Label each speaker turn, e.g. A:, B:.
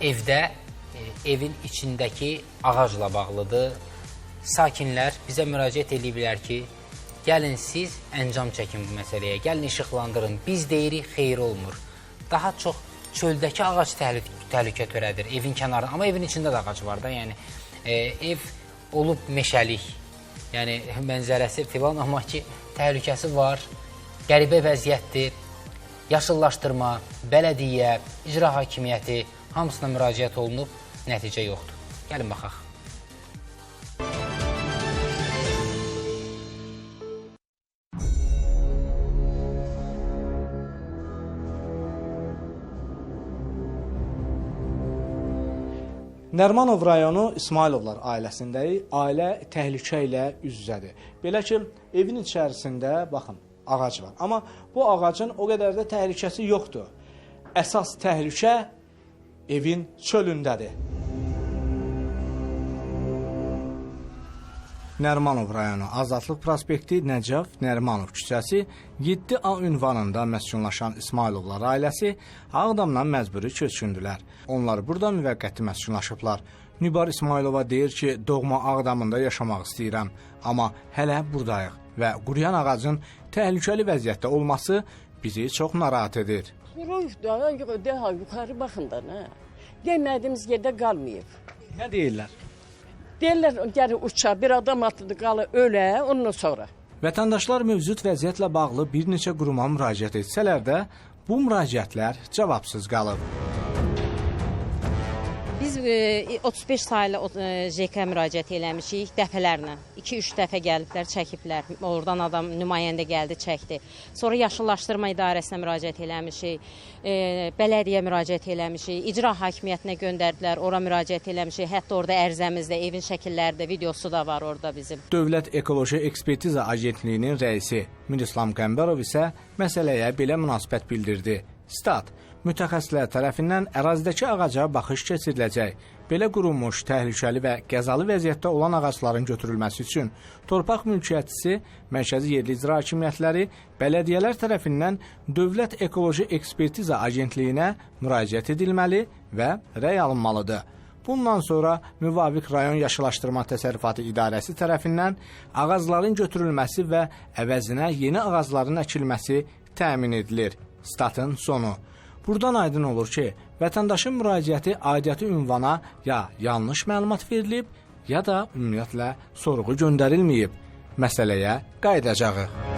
A: evdə e, evin içindəki ağacla bağlıdır. Sakinlər bizə müraciət ediblər ki, gəlin siz əncam çəkin bu məsələyə, gəlin işıqlandırın. Biz deyirik xeyir olmur. Daha çox çöldəki ağac təhlük təhlükə törədir evin kənarında, amma evin içində də ağac var da, yəni e, ev olub meşəlik. Yəni mənzərəsi filan amma ki təhlükəsi var. Qəribə vəziyyətdir. Yaşıllaşdırma, bələdiyyə, icra hakimiyyəti hamısına müraciət olunub, nəticə yoxdur. Gəlin baxaq.
B: Nərmanov rayonu İsmailovlar ailəsindəyik. Ailə təhlükə ilə üz-üzədir. Belə ki, evin içərisində baxın, ağac var. Amma bu ağacın o qədər də təhlükəsi yoxdur. Əsas təhlükə evin çölündədir. Nərmanov rayonu Azadlıq prospekti Nəcəf Nərmanov küçəsi 7A ünvanında məskunlaşan İsmailovlar ailəsi Ağdamdan məcburi köçkündülər. Onlar burada müvəqqəti məskunlaşıblar. Nübar İsmailova deyir ki, doğma Ağdamında yaşamaq istəyirəm, amma hələ burdayıq və quruyan ağacın təhlükəli vəziyyətdə olması bizi çox narahat edir.
C: Quruyub da, daha yuxarı baxın da, nə? Demədiyimiz yerdə qalmayıb.
B: Nə deyirlər?
C: Deyirlər, gəlir uça, bir adam atdı, qalı ölə, ondan sonra.
B: Vətəndaşlar mövcud vəziyyətlə bağlı bir neçə quruma müraciət etsələr də, bu müraciətlər cavabsız qalıb.
D: Biz e, 35 saylı e, JK müraciət eləmişik dəfələrlə. 2-3 dəfə gəliblər, çəkiblər. Oradan adam nümayəndə gəldi, çəkdi. Sonra yaşıllaşdırma idarəsinə müraciət eləmişik. E, bələdiyyə müraciət eləmişik. İcra hakimiyyətinə göndərdilər, ora müraciət eləmişik. Hətta orada ərzəmizdə evin şəkilləri də, videosu da var orada bizim.
B: Dövlət Ekoloji Ekspertiza Agentliyinin rəisi Mirislam Qəmbərov isə məsələyə belə münasibət bildirdi. Stat: Mütəxəssislər tərəfindən ərazidəki ağaca baxış keçiriləcək. Belə qurulmuş, təhlükəli və qəzalı vəziyyətdə olan ağacların götürülməsi üçün torpaq mülkiyyətçisi, mərkəzi yerli icra hakimiyyətləri, bələdiyyələr tərəfindən Dövlət Ekoloji Ekspertiza Agentliyinə müraciət edilməli və rəy alınmalıdır. Bundan sonra müvafiq rayon yaşıllaşdırma təsərrüfatı idarəsi tərəfindən ağacların götürülməsi və əvəzinə yeni ağacların əkilməsi təmin edilir. Statın sonu. Buradan aydın olur ki, vətəndaşın müraciəti aidiyyəti ünvana ya yanlış məlumat verilib, ya da ümumiyyətlə sorğu göndərilməyib. Məsələyə qayıdacağıq.